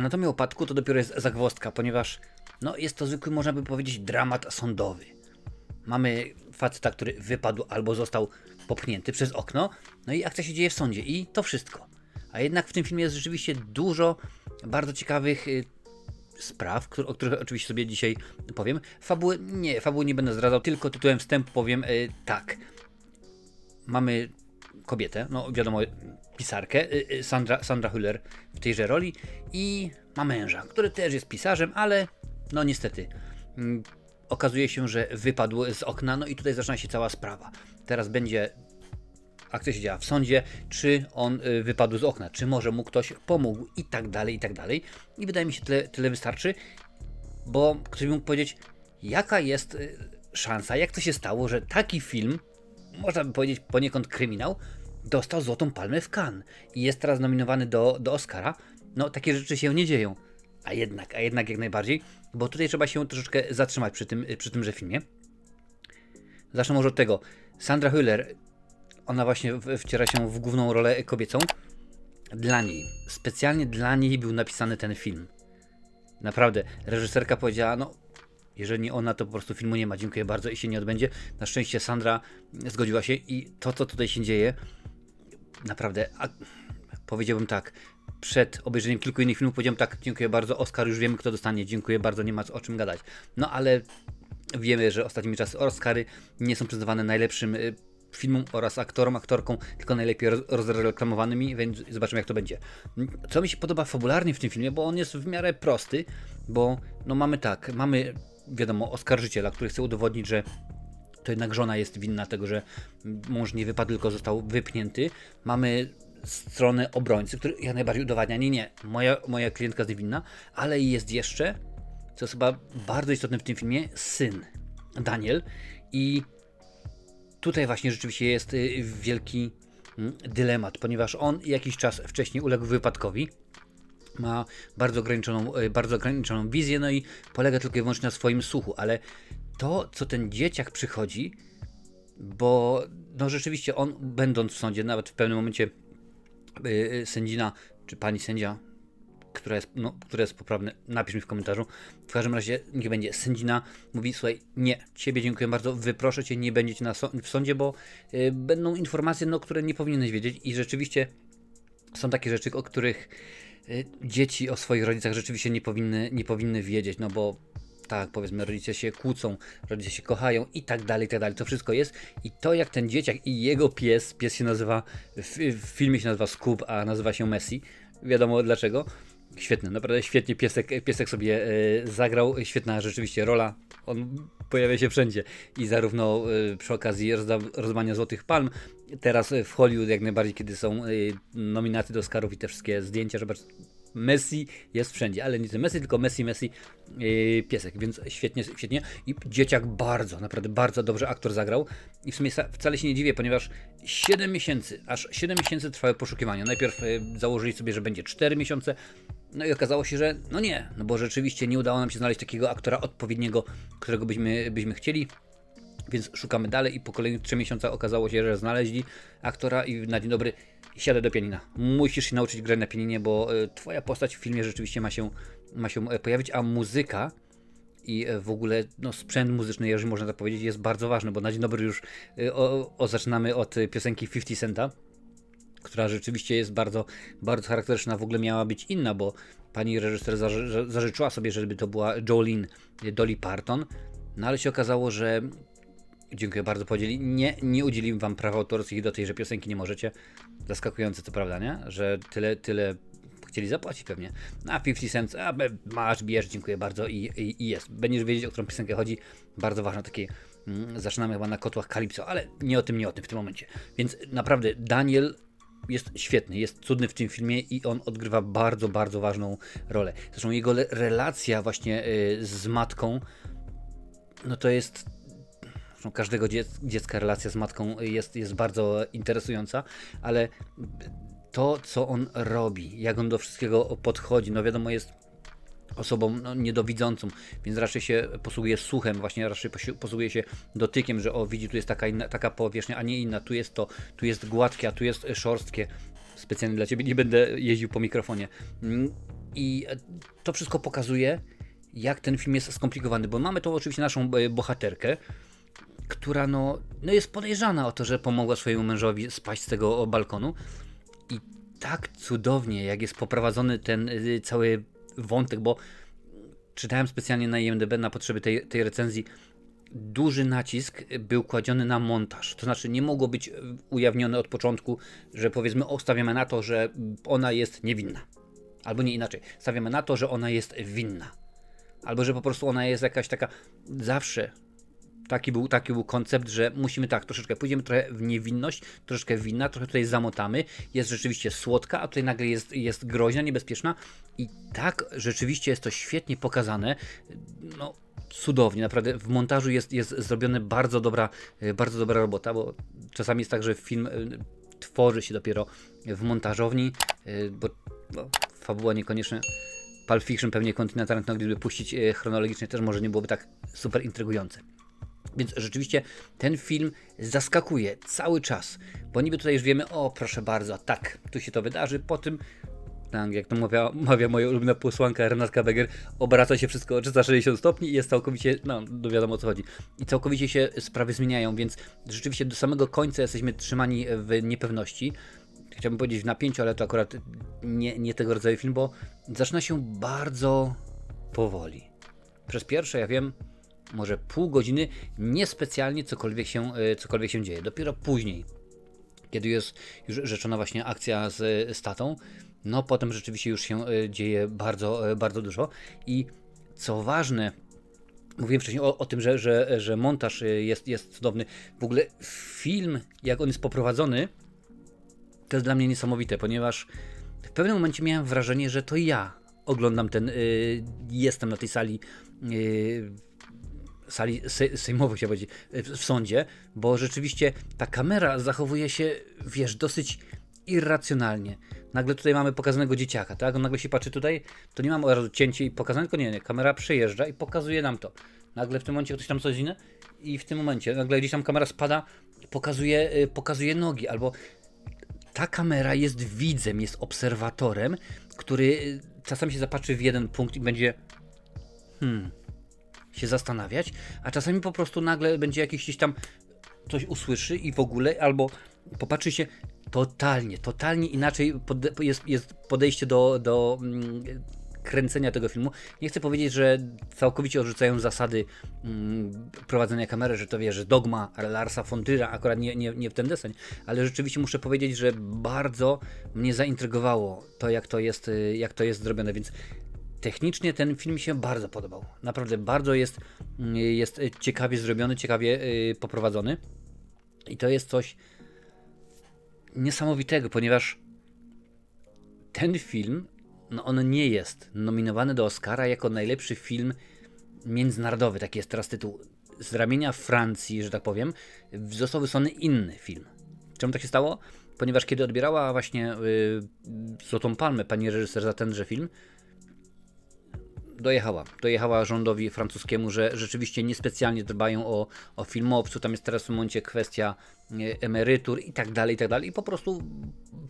Anatomia upadku to dopiero jest zagwozdka, ponieważ no, jest to zwykły, można by powiedzieć, dramat sądowy. Mamy faceta, który wypadł albo został popchnięty przez okno, no i akcja się dzieje w sądzie i to wszystko. A jednak w tym filmie jest rzeczywiście dużo bardzo ciekawych y, spraw, o których oczywiście sobie dzisiaj powiem. Fabuły nie, fabuły nie będę zdradzał, tylko tytułem wstępu powiem y, tak. Mamy kobietę, no wiadomo, pisarkę, y, y, Sandra, Sandra Hüller w tejże roli i ma męża, który też jest pisarzem, ale no niestety mm, okazuje się, że wypadł z okna, no i tutaj zaczyna się cała sprawa. Teraz będzie akcja się działa w sądzie, czy on y, wypadł z okna, czy może mu ktoś pomógł i tak dalej, i tak dalej. I wydaje mi się, tyle, tyle wystarczy, bo ktoś mógł powiedzieć, jaka jest szansa, jak to się stało, że taki film, można by powiedzieć poniekąd kryminał, dostał Złotą Palmę w Cannes i jest teraz nominowany do, do Oscara. No, takie rzeczy się nie dzieją. A jednak, a jednak jak najbardziej, bo tutaj trzeba się troszeczkę zatrzymać przy tym, przy tymże filmie. Zacznę może od tego. Sandra Hüller, ona właśnie wciera się w główną rolę kobiecą. Dla niej, specjalnie dla niej był napisany ten film. Naprawdę, reżyserka powiedziała, no, jeżeli nie ona, to po prostu filmu nie ma, dziękuję bardzo i się nie odbędzie. Na szczęście Sandra zgodziła się i to, co tutaj się dzieje, naprawdę, a, powiedziałbym tak, przed obejrzeniem kilku innych filmów powiedziałem tak, dziękuję bardzo, Oscar już wiemy kto dostanie, dziękuję bardzo, nie ma o czym gadać. No ale wiemy, że ostatnimi czasy Oscary nie są przyznawane najlepszym y, filmom oraz aktorom, aktorkom, tylko najlepiej roz- rozreklamowanymi, więc zobaczymy jak to będzie. Co mi się podoba fabularnie w tym filmie, bo on jest w miarę prosty, bo no mamy tak, mamy wiadomo oskarżyciela, który chce udowodnić, że to jednak żona jest winna tego, że mąż nie wypadł, tylko został wypchnięty. Mamy stronę obrońcy, który jak najbardziej udowadnia, nie, nie, moja, moja klientka jest niewinna, ale jest jeszcze, co jest chyba bardzo istotne w tym filmie, syn, Daniel i tutaj właśnie rzeczywiście jest y, wielki mm, dylemat, ponieważ on jakiś czas wcześniej uległ wypadkowi, ma bardzo ograniczoną, y, bardzo ograniczoną wizję, no i polega tylko i wyłącznie na swoim słuchu, ale to, co ten dzieciak przychodzi, bo no rzeczywiście on, będąc w sądzie, nawet w pewnym momencie y, y, sędzina, czy pani sędzia, która jest, no, która jest poprawna, napisz mi w komentarzu. W każdym razie niech będzie sędzina, mówi, słuchaj, nie, ciebie dziękuję bardzo, wyproszę cię, nie będziecie na so- w sądzie, bo y, będą informacje, no, które nie powinieneś wiedzieć i rzeczywiście są takie rzeczy, o których dzieci o swoich rodzicach rzeczywiście nie powinny, nie powinny wiedzieć, no bo tak, powiedzmy, rodzice się kłócą, rodzice się kochają i tak dalej, i tak dalej. To wszystko jest. I to, jak ten dzieciak i jego pies, pies się nazywa, w, w filmie się nazywa Scoob, a nazywa się Messi. Wiadomo dlaczego. Świetny, naprawdę świetnie piesek, piesek sobie e, zagrał, świetna rzeczywiście rola. On pojawia się wszędzie i zarówno e, przy okazji rozda, rozdania Złotych Palm, teraz w Hollywood jak najbardziej, kiedy są e, nominacje do Oscarów i te wszystkie zdjęcia, zobacz, Messi jest wszędzie, ale nie Messi, tylko Messi, Messi, yy, piesek, więc świetnie, świetnie. I dzieciak bardzo, naprawdę bardzo dobrze aktor zagrał. I w sumie wcale się nie dziwię, ponieważ 7 miesięcy, aż 7 miesięcy trwały poszukiwania. Najpierw yy, założyli sobie, że będzie 4 miesiące, no i okazało się, że no nie, no bo rzeczywiście nie udało nam się znaleźć takiego aktora odpowiedniego, którego byśmy, byśmy chcieli. Więc szukamy dalej i po kolejnych 3 miesiącach okazało się, że znaleźli aktora i na dzień dobry siadę do pianina. Musisz się nauczyć grać na pianinie, bo y, twoja postać w filmie rzeczywiście ma się, ma się e, pojawić, a muzyka i e, w ogóle no, sprzęt muzyczny, jeżeli można tak powiedzieć, jest bardzo ważny, bo na dzień dobry już o, o, zaczynamy od piosenki 50 Centa, która rzeczywiście jest bardzo, bardzo charakterystyczna, w ogóle miała być inna, bo pani reżyser zaży, zażyczyła sobie, żeby to była Jolene Dolly Parton, no ale się okazało, że Dziękuję bardzo, powiedzieli. Nie, nie udzielimy wam praw autorskich do tejże piosenki, nie możecie. Zaskakujące, co prawda, nie? Że tyle, tyle chcieli zapłacić pewnie. A 50 cent, a masz, bierz, dziękuję bardzo i, i, i jest. Będziesz wiedzieć, o którą piosenkę chodzi. Bardzo ważne takie. Mm, zaczynamy chyba na kotłach Kalipso, ale nie o tym, nie o tym w tym momencie. Więc naprawdę Daniel jest świetny, jest cudny w tym filmie i on odgrywa bardzo, bardzo ważną rolę. Zresztą jego relacja właśnie y, z matką, no to jest Każdego dziec- dziecka relacja z matką jest, jest bardzo interesująca, ale to, co on robi, jak on do wszystkiego podchodzi, no wiadomo, jest osobą no, niedowidzącą, więc raczej się posługuje słuchem, właśnie raczej posługuje się dotykiem, że o widzi, tu jest taka, inna, taka powierzchnia, a nie inna, tu jest to, tu jest gładkie, a tu jest szorstkie. Specjalnie dla Ciebie nie będę jeździł po mikrofonie. Mm, I to wszystko pokazuje, jak ten film jest skomplikowany, bo mamy tu oczywiście naszą e, bohaterkę, która no, no jest podejrzana o to, że pomogła swojemu mężowi spaść z tego balkonu. I tak cudownie, jak jest poprowadzony ten y, cały wątek, bo czytałem specjalnie na IMDb na potrzeby tej, tej recenzji, duży nacisk był kładziony na montaż. To znaczy, nie mogło być ujawnione od początku, że powiedzmy, stawiamy na to, że ona jest niewinna. Albo nie inaczej, stawiamy na to, że ona jest winna. Albo że po prostu ona jest jakaś taka. Zawsze taki był, taki był koncept, że musimy tak, troszeczkę pójdziemy trochę w niewinność, troszeczkę winna, trochę tutaj zamotamy. Jest rzeczywiście słodka, a tutaj nagle jest, jest groźna, niebezpieczna. I tak rzeczywiście jest to świetnie pokazane. No, cudownie, naprawdę w montażu jest, jest zrobiona bardzo dobra, bardzo dobra robota, bo czasami jest tak, że film e, tworzy się dopiero w montażowni, e, bo no, fabuła niekoniecznie Pulp Fiction pewnie Quentin Tarantino, gdyby puścić chronologicznie, też może nie byłoby tak super intrygujące. Więc rzeczywiście ten film zaskakuje cały czas, bo niby tutaj już wiemy, o proszę bardzo, tak, tu się to wydarzy, po tym tak, jak to mawia, mawia moja ulubiona posłanka Renatka Beger, obraca się wszystko o 360 stopni i jest całkowicie, no, no wiadomo o co chodzi. I całkowicie się sprawy zmieniają, więc rzeczywiście do samego końca jesteśmy trzymani w niepewności. Chciałbym powiedzieć w napięciu, ale to akurat nie, nie tego rodzaju film, bo zaczyna się bardzo powoli. Przez pierwsze, ja wiem, może pół godziny niespecjalnie cokolwiek się, e, cokolwiek się dzieje. Dopiero później, kiedy jest już rzeczona właśnie akcja z statą, no potem rzeczywiście już się e, dzieje bardzo, e, bardzo dużo. I co ważne, mówiłem wcześniej o, o tym, że, że, że montaż jest, jest cudowny. W ogóle film, jak on jest poprowadzony, to jest dla mnie niesamowite, ponieważ w pewnym momencie miałem wrażenie, że to ja oglądam ten, y, jestem na tej sali y, sali sejmowej, się powiedzieć, w sądzie, bo rzeczywiście ta kamera zachowuje się, wiesz, dosyć irracjonalnie. Nagle tutaj mamy pokazanego dzieciaka, tak? On nagle się patrzy tutaj, to nie mamy od razu cięcie i pokazane, tylko nie, nie, kamera przejeżdża i pokazuje nam to. Nagle w tym momencie ktoś tam coś inne i w tym momencie nagle gdzieś tam kamera spada, pokazuje, y, pokazuje nogi, albo ta kamera jest widzem, jest obserwatorem, który y, czasami się zapatrzy w jeden punkt i będzie hmm, się zastanawiać, a czasami po prostu nagle będzie jakiś gdzieś tam coś usłyszy i w ogóle, albo popatrzy się totalnie, totalnie inaczej jest, jest podejście do, do mm, kręcenia tego filmu. Nie chcę powiedzieć, że całkowicie odrzucają zasady mm, prowadzenia kamery, że to wie, że dogma Larsa Fontyra, akurat nie, nie, nie w ten deseń, ale rzeczywiście muszę powiedzieć, że bardzo mnie zaintrygowało to, jak to jest, jak to jest zrobione, więc technicznie ten film mi się bardzo podobał. Naprawdę bardzo jest, mm, jest ciekawie zrobiony, ciekawie y, poprowadzony. I to jest coś niesamowitego, ponieważ ten film, no on nie jest nominowany do Oscara jako najlepszy film międzynarodowy. Taki jest teraz tytuł. Z ramienia Francji, że tak powiem, został wysłany inny film. Czemu tak się stało? Ponieważ kiedy odbierała właśnie y, Złotą Palmę pani reżyser za tenże film, dojechała. Dojechała rządowi francuskiemu, że rzeczywiście niespecjalnie dbają o, o filmowców. Tam jest teraz w momencie kwestia e, emerytur i tak dalej, i tak dalej. I po prostu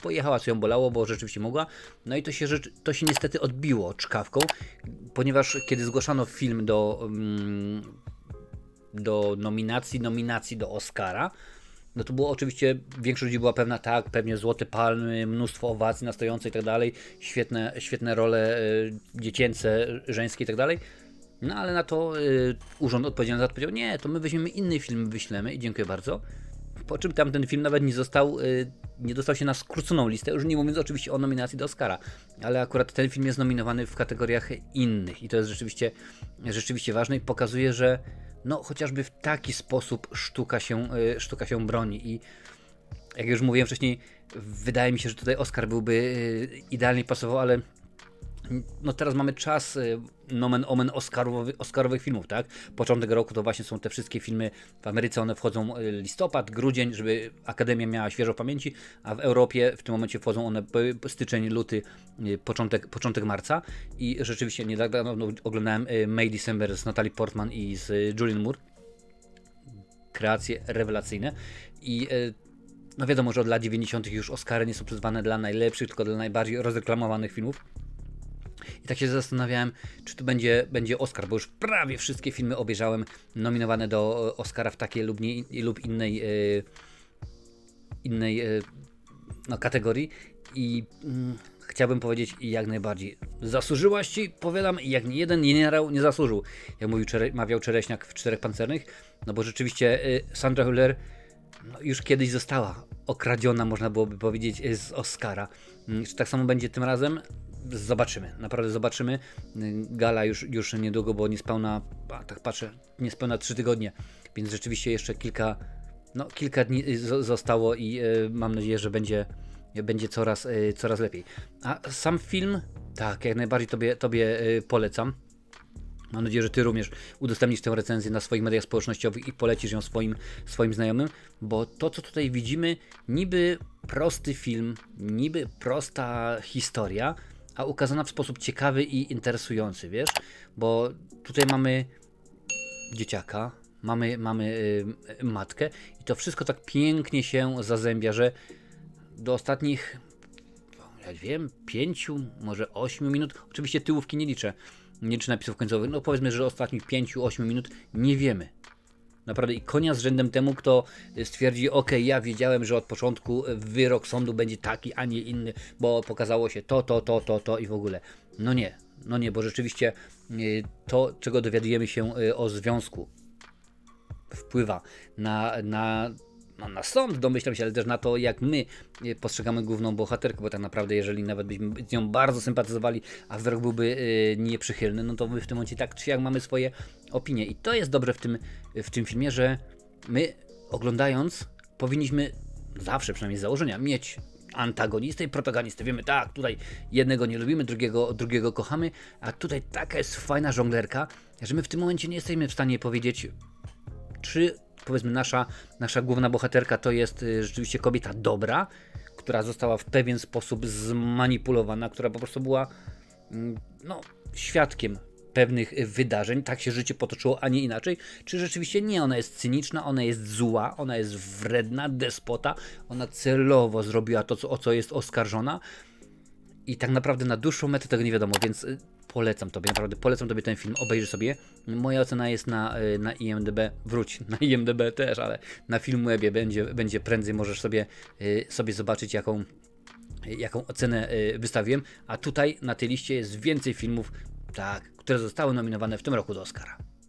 pojechała, co ją bolało, bo rzeczywiście mogła. No i to się, to się niestety odbiło czkawką, ponieważ kiedy zgłaszano film do, mm, do nominacji, nominacji do Oscara, no to było oczywiście, większość ludzi była pewna, tak, pewnie złote palmy, mnóstwo owacji na stojące i tak dalej, świetne, świetne role y, dziecięce, żeńskie i tak dalej. No ale na to y, urząd odpowiedzialny za to powiedział, nie, to my weźmiemy inny film, wyślemy i dziękuję bardzo. Po czym tamten film nawet nie został, y, nie dostał się na skróconą listę, już nie mówiąc oczywiście o nominacji do Oscara, ale akurat ten film jest nominowany w kategoriach innych i to jest rzeczywiście, rzeczywiście ważne i pokazuje, że no chociażby w taki sposób sztuka się, y, sztuka się broni i jak już mówiłem wcześniej, wydaje mi się, że tutaj Oscar byłby y, idealnie pasował, ale no teraz mamy czas y, nomen omen Oscarowy, Oscarowych filmów, tak? Początek roku to właśnie są te wszystkie filmy w Ameryce, one wchodzą listopad, grudzień, żeby Akademia miała świeżo pamięci, a w Europie w tym momencie wchodzą one styczeń, luty, początek, początek marca i rzeczywiście niedawno oglądałem May December z Natalie Portman i z Julian Moore. Kreacje rewelacyjne i no wiadomo, że od lat 90. już Oscary nie są przyzwane dla najlepszych, tylko dla najbardziej rozreklamowanych filmów. I tak się zastanawiałem, czy to będzie, będzie Oscar, bo już prawie wszystkie filmy obejrzałem nominowane do Oscara w takiej lub, nie, lub innej, e, innej e, no, kategorii. I mm, chciałbym powiedzieć jak najbardziej. Zasłużyłaś ci, powiadam, jak nie jeden generał nie zasłużył. Jak mówił czere, mawiał Czereśniak w Czterech Pancernych. No bo rzeczywiście Sandra Hüller no, już kiedyś została okradziona, można byłoby powiedzieć, z Oscara. Mm, Czy tak samo będzie tym razem? Zobaczymy, naprawdę zobaczymy. Gala już, już niedługo, bo niespełna, a, tak patrzę, niespełna 3 tygodnie, więc rzeczywiście jeszcze kilka, no, kilka dni y, zo- zostało i y, mam nadzieję, że będzie, będzie coraz, y, coraz lepiej. A sam film, tak, jak najbardziej Tobie, tobie polecam. Mam nadzieję, że Ty również udostępnisz tę recenzję na swoich mediach społecznościowych i polecisz ją swoim, swoim znajomym, bo to, co tutaj widzimy, niby prosty film, niby prosta historia, a ukazana w sposób ciekawy i interesujący, wiesz? Bo tutaj mamy dzieciaka, mamy, mamy y, matkę i to wszystko tak pięknie się zazębia, że do ostatnich ja wiem, pięciu, może ośmiu minut. Oczywiście tyłówki nie liczę. Nie liczę napisów końcowych. No powiedzmy, że ostatnich pięciu, ośmiu minut nie wiemy. Naprawdę i konia z rzędem temu, kto stwierdzi, ok, ja wiedziałem, że od początku wyrok sądu będzie taki, a nie inny, bo pokazało się to, to, to, to, to i w ogóle. No nie, no nie, bo rzeczywiście y, to, czego dowiadujemy się y, o związku wpływa na, na, no, na sąd, domyślam się, ale też na to, jak my e, postrzegamy główną bohaterkę, bo tak naprawdę, jeżeli nawet byśmy z nią bardzo sympatyzowali, a wyrok byłby e, nieprzychylny, no to my w tym momencie tak czy jak mamy swoje opinie. I to jest dobre w tym, w tym filmie, że my oglądając powinniśmy zawsze, przynajmniej z założenia, mieć antagonistę i protagonistę. Wiemy, tak, tutaj jednego nie lubimy, drugiego, drugiego kochamy, a tutaj taka jest fajna żonglerka, że my w tym momencie nie jesteśmy w stanie powiedzieć, czy powiedzmy nasza, nasza główna bohaterka to jest y, rzeczywiście kobieta dobra, która została w pewien sposób zmanipulowana, która po prostu była mm, no, świadkiem pewnych wydarzeń, tak się życie potoczyło, a nie inaczej, czy rzeczywiście nie, ona jest cyniczna, ona jest zła, ona jest wredna, despota, ona celowo zrobiła to, co, o co jest oskarżona i tak naprawdę na dłuższą metę tego nie wiadomo, więc y, polecam tobie, naprawdę polecam tobie ten film, obejrzyj sobie. Moja ocena jest na, y, na IMDB, wróć, na IMDB też, ale na Filmwebie będzie, będzie prędzej, możesz sobie, y, sobie zobaczyć jaką, jaką ocenę y, wystawiłem, a tutaj na tej liście jest więcej filmów, tak, które zostały nominowane w tym roku do Oscara.